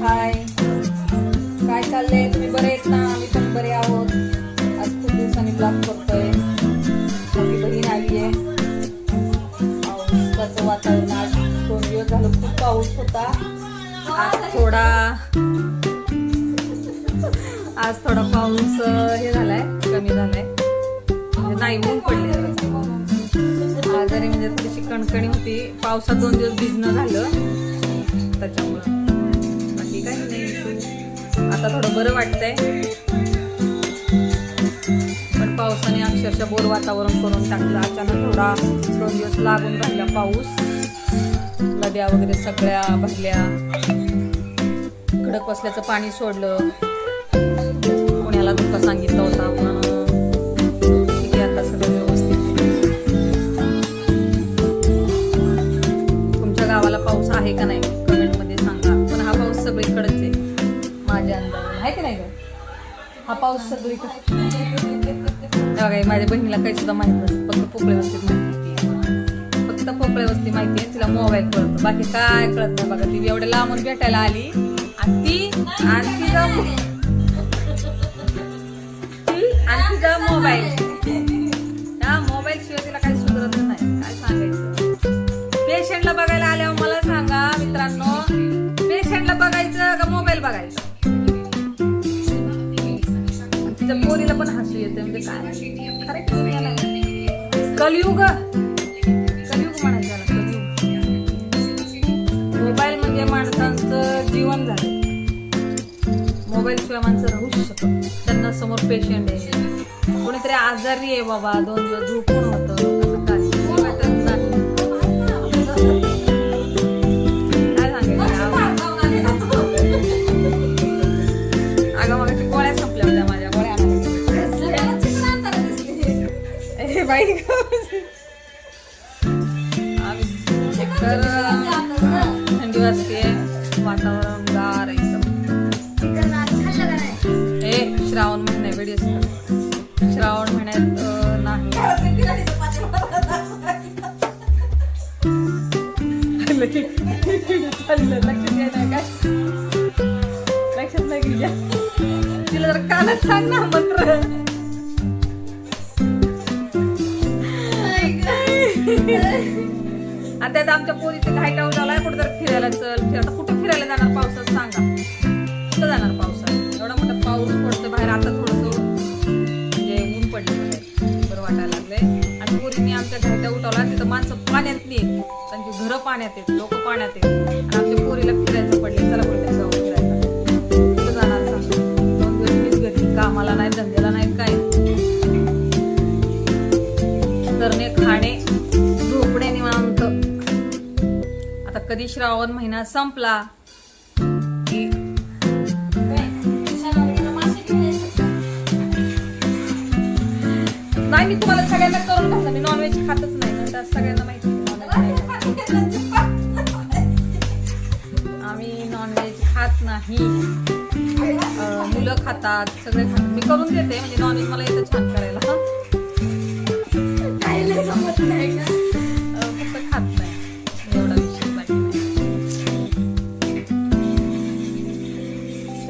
हाय. काय चाललंय? तुम्ही बरे आहेत ना? आम्ही पण बरे आहोत. आज खूप दिवसांनी ब्लॉग करतोय मोठी बहीण आली आहे. पावसाचं वातावरण आज दोन दिवस झालं खूप पाऊस होता. आज थोडा आज थोडा पाऊस हे झालाय कमी झालाय. म्हणजे नाही ऊन पडले आजारी म्हणजे थोडीशी कणकणी होती. पावसात दोन दिवस भिजणं झालं. त्याच्यामुळं. बाकी काही नाही. आता थोडं बरं वाटतंय. पण पावसाने अक्षरशः बोर वातावरण करून टाकलं. अचानक थोडा दोन दिवस लागून राहिला पाऊस. नद्या वगैरे सगळ्या भरल्या. खडक बसल्याचं पाणी सोडलं. पुण्याला धोका सांगितलं होता पण आता सगळं व्यवस्थित तुमच्या गावाला पाऊस आहे का नाही? आहे की नाही हा पाऊस सगळीकडे. माझ्या बहिणीला काही सुद्धा माहीत नसतं फक्त पोकळे वस्ती माहिती फक्त पोकळे वस्ती माहिती आहे तिला मोबाईल कळतो. बाकी काय कळत नाही बघा ती एवढ्या लांबून भेटायला आली आणि ती आणि जा ती आणि तिचा मोबाईल. तिच्या पोरीला पण हसू येते म्हणजे काय? खरं कलयुग. नाही म्हणायचं याला, मोबाईल म्हणजे माणसांचं जीवन झालं. मोबाईल शिवाय माणसं राहूच शकत त्यांना समोर पेशंट आहे. कोणीतरी आजारी आहे बाबा दोन दिवस झोपून होतं. असं काही वाटत काय सांगायचं? बाई. आम्ही थंडी वाजते वातावरण गार एकदम हे श्रावण महिना वेळी असत श्रावण महिन्यात नाही. लक्षात नाही गेल्या तिला जर कानात सांग ना मंत्र. आता त्यात आमच्या पोरीचे घाईटा झालाय कुठं तर फिरायला चल फिर- आता कुठं फिरायला जाणार पावसात सांगा. कुठं जाणार पावसात? एवढा मोठा पाऊस पडतो बाहेर आता थोडस म्हणजे ऊन पडलं बरं वाटायला लागलंय. आणि पोरीने आमच्या घाट्या उठवला तिथं माणसं पाण्यात नाही त्यांची घरं पाण्यात आहेत लोक पाण्यात आहेत. आणि आमच्या पोरीला फिरायचं पडले चला कुठे करणे खाणे झोपणे निवांत. आता कधी श्रावण महिना संपला की नाही मी तुम्हाला सगळ्यांना करून घातलं मी नॉनव्हेज खातच नाही म्हणतात सगळ्यांना माहिती आम्ही नॉनव्हेज खात नाही. मुलं खातात सगळे खातात. मी करून देते म्हणजे नॉनव्हेज मला येतं छान करायला.